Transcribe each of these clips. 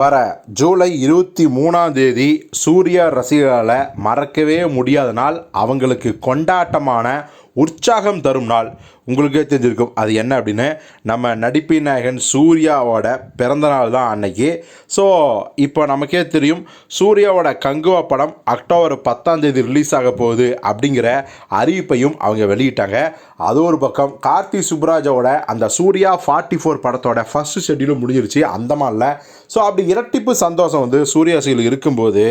வர ஜூலை இருபத்தி மூணாம் தேதி சூர்யா ரசிகர்களை மறக்கவே முடியாத நாள் அவங்களுக்கு கொண்டாட்டமான உற்சாகம் தரும் நாள். உங்களுக்கே தெரிஞ்சிருக்கும். அது என்ன அப்படின்னு நம்ம நடிப்பு நாயகன் சூர்யாவோட பிறந்த நாள் தான் அன்னைக்கு. ஸோ இப்போ நமக்கே தெரியும் சூர்யாவோட கங்குவா படம் அக்டோபர் பத்தாம் தேதி ரிலீஸ் ஆக போகுது அப்படிங்கிற அறிவிப்பையும் அவங்க வெளியிட்டாங்க. அது ஒரு பக்கம் கார்த்தி சுப்ராஜோட அந்த சூர்யா ஃபார்ட்டி ஃபோர் படத்தோட ஃபர்ஸ்ட் ஷெட்யூலும் முடிஞ்சிருச்சு அந்த மாதிரில ஸோ அப்படி இரட்டிப்பு சந்தோஷம் வந்து சூர்யா சீல் இருக்கும்போது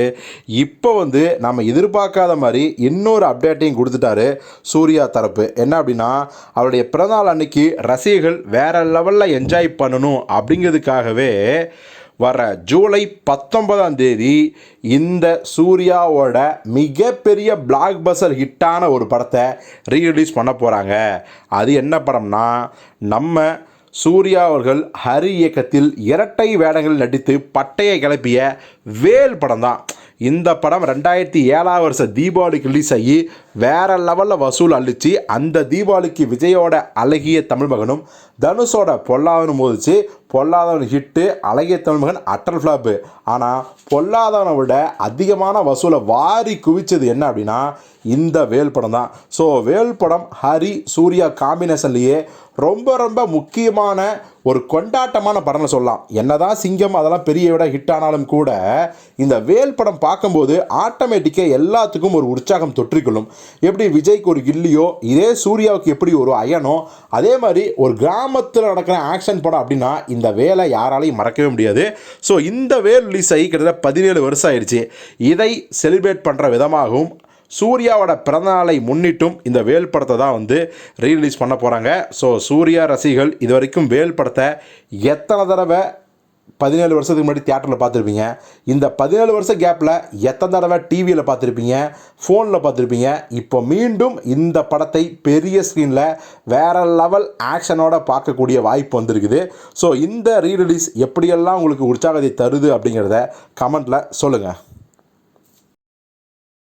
இப்போ வந்து நம்ம எதிர்பார்க்காத மாதிரி இன்னொரு அப்டேட்டையும் கொடுத்துட்டாரு சூர்யா தரப்பு. என்ன அப்படின்னா அவருடைய பிறந்தநாள் அன்னைக்கு ரசிகர்கள் வேற லெவலில் என்ஜாய் பண்ணணும் அப்படிங்கிறதுக்காகவே வர ஜூலை பத்தொன்பதாம் தேதி இந்த சூர்யாவோட மிகப்பெரிய பிளாக் பஸ்டர் ஹிட்டான ஒரு படத்தை ரீரிலீஸ் பண்ண போகிறாங்க அது என்ன படம்னா நம்ம சூர்யா அவர்கள் ஹரி இயக்கத்தில் இரட்டை வேடங்களில் நடித்து பட்டையை கிளப்பிய வேல் படம் தான் இந்த படம் ரெண்டாயிரத்தி ஏழாம் வருஷம் தீபாவளிக்கு ரிலீஸ் ஆகி வேற லெவலில் வசூல் அழிச்சு அந்த தீபாவளிக்கு விஜயோட அழகிய தமிழ் மகனும் தனுஷோட பொல்லாவனும் மோதிச்சு பொல்லாதவன் ஹிட்டு அழகிய தமிழ்மகன் அட்டல் ஃப்ளாப்பு ஆனால் பொல்லாதவனை விட அதிகமான வசூலை வாரி குவிச்சது என்ன அப்படின்னா இந்த வேல் படம் தான். ஸோ வேல் படம் ஹரி சூர்யா காம்பினேஷன்லேயே ரொம்ப ரொம்ப முக்கியமான ஒரு கொண்டாட்டமான படம்னு சொல்லலாம். என்னதான் சிங்கம் அதெல்லாம் பெரிய விட ஹிட் ஆனாலும் கூட இந்த வேல் படம் பார்க்கும்போது ஆட்டோமேட்டிக்காக எல்லாத்துக்கும் ஒரு உற்சாகம் தொற்றிக்கொள்ளும். எப்படி விஜய்க்கு ஒரு கில்லியோ இதே சூர்யாவுக்கு எப்படி ஒரு அயனோ அதே மாதிரி ஒரு கிராமத்தில் நடக்கிற ஆக்ஷன் படம் அப்படின்னா இந்த வேலை யாராலையும் மறக்கவே முடியாது. ஸோ இந்த வேல் ரிலீஸ் ஆகி கிட்டத்தட்ட பதினேழு வருஷம் ஆயிடுச்சு. இதை செலிப்ரேட் பண்ணுற விதமாகவும் சூர்யாவோட பிறந்தநாளை முன்னிட்டும் இந்த வேல் படத்தை தான் வந்து ரீரிலீஸ் பண்ண போகிறாங்க ஸோ சூர்யா ரசிகர்கள் இது வரைக்கும் வேல் படத்தை எத்தனை தடவை பதினேழு வருஷத்துக்கு முன்னாடி தியேட்டரில் பார்த்துருப்பீங்க. இந்த பதினேழு வருஷம் கேப்பில் எத்தனை தடவை டிவியில் பார்த்துருப்பீங்க? ஃபோனில் பார்த்துருப்பீங்க. இப்போ மீண்டும் இந்த படத்தை பெரிய ஸ்க்ரீனில் வேறு லெவல் ஆக்ஷனோட பார்க்கக்கூடிய வாய்ப்பு வந்திருக்குது. ஸோ இந்த ரீரிலீஸ் எப்படியெல்லாம் உங்களுக்கு உற்சாகத்தை தருது அப்படிங்கிறத கமெண்ட்டில் சொல்லுங்கள்